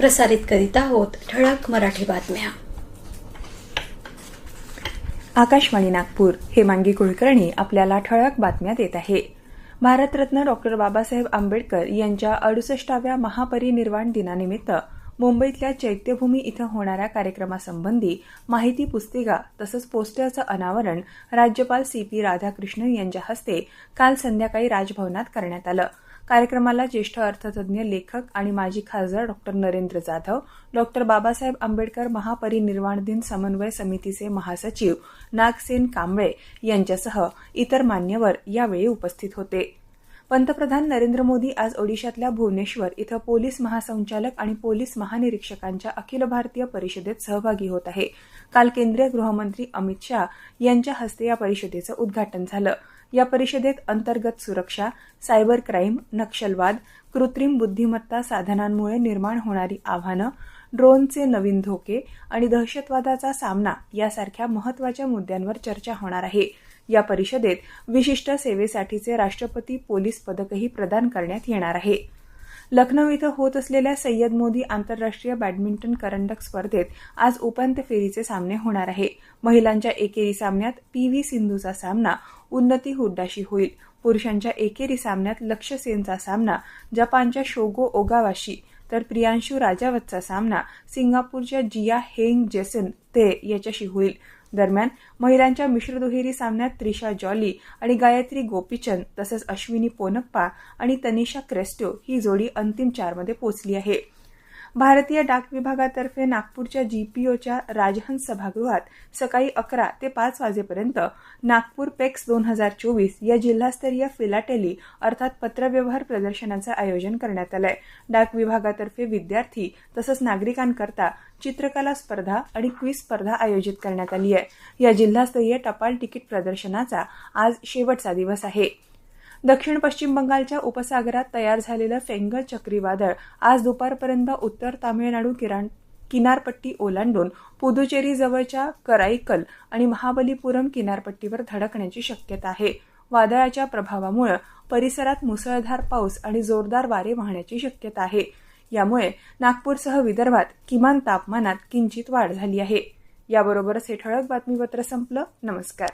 प्रसारित करीत आहोत ठळक मराठी बातम्या. आकाशवाणी नागपूर हेमांगी कुलकर्णी आपल्याला ठळक बातम्या देत आहे. भारतरत्न डॉक्टर बाबासाहेब आंबेडकर यांच्या अडुसष्टाव्या महापरिनिर्वाण दिनानिमित्त मुंबईतल्या चैत्यभूमी इथं होणाऱ्या कार्यक्रमासंबंधी माहिती पुस्तिका तसंच पोस्टरचं अनावरण राज्यपाल सी पी राधाकृष्णन यांच्या हस्ते काल संध्याकाळी राजभवनात करण्यात आलं. कार्यक्रमाला ज्येष्ठ अर्थतज्ञ लेखक आणि माजी खासदार डॉक्टर नरेंद्र जाधव डॉक्टर बाबासाहेब आंबेडकर महापरिनिर्वाण दिन समन्वय समितीचे महासचिव नागसेन कांबळे यांच्यासह इतर मान्यवर यावेळी उपस्थित होते. पंतप्रधान नरेंद्र मोदी आज ओडिशातल्या भुवनेश्वर इथं पोलीस महासंचालक आणि पोलीस महानिरीक्षकांच्या अखिल भारतीय परिषदेत सहभागी होत आहे. काल केंद्रीय गृहमंत्री अमित शाह यांच्या हस्ते या परिषदेचं उद्घाटन झालं. या परिषदेत अंतर्गत सुरक्षा सायबर क्राईम नक्षलवाद कृत्रिम बुद्धिमत्ता साधनांमुळे निर्माण होणारी आव्हानं ड्रोनचे नवीन धोके आणि दहशतवादाचा सामना यासारख्या महत्त्वाच्या मुद्द्यांवर चर्चा होणार आहे. या परिषदेत विशिष्ट सेवेसाठीचे राष्ट्रपती पोलीस पदकही प्रदान करण्यात येणार आहे. लखनौ इथं होत असलेल्या सय्यद मोदी आंतरराष्ट्रीय बॅडमिंटन करंडक स्पर्धेत आज उपांत्य फेरीचे सामने होणार आहे. महिलांच्या एकेरी सामन्यात पी व्ही सिंधूचा सामना उन्नती हुड्डाशी होईल. पुरुषांच्या एकेरी सामन्यात लक्ष्य सेनचा सामना जपानच्या शोगो ओगावाशी तर प्रियांशू राजावतचा सामना सिंगापूरच्या जिया हेंग जेसन ते याच्याशी होईल. दरम्यान महिलांच्या मिश्र दुहेरी सामन्यात त्रिशा जॉली आणि गायत्री गोपीचंद तसंच अश्विनी पोनप्पा आणि तनिषा क्रेस्टो ही जोडी अंतिम चारमध्ये पोहोचली आहे. भारतीय डाक विभागातर्फे नागपूरच्या जीपीओच्या राजहंस सभागृहात सकाळी अकरा ते पाच वाजेपर्यंत नागपूर पेक्स दोन हजार चोवीस या जिल्हास्तरीय फिलाटेली अर्थात पत्रव्यवहार प्रदर्शनाचं आयोजन करण्यात आलंय. डाक विभागातर्फे विद्यार्थी तसंच नागरिकांकरता चित्रकला स्पर्धा आणि क्विज स्पर्धा आयोजित करण्यात आली आहे. या जिल्हास्तरीय टपाल तिकीट प्रदर्शनाचा आज शेवटचा दिवस आहे. दक्षिण पश्चिम बंगालच्या उपसागरात तयार झालेलं फेंगल चक्रीवादळ आज दुपारपर्यंत उत्तर तामिळनाडू किराण किनारपट्टी ओलांडून पुदुचेरी जवळच्या कराईकल आणि महाबलीपुरम किनारपट्टीवर धडकण्याची शक्यता आहे. वादळाच्या प्रभावामुळे परिसरात मुसळधार पाऊस आणि जोरदार वारे वाहण्याची शक्यता आहे. यामुळे नागपूरसह विदर्भात किमान तापमानात किंचित वाढ झाली आहे. याबरोबरच हे ठळक बातमीपत्र संपलं. नमस्कार.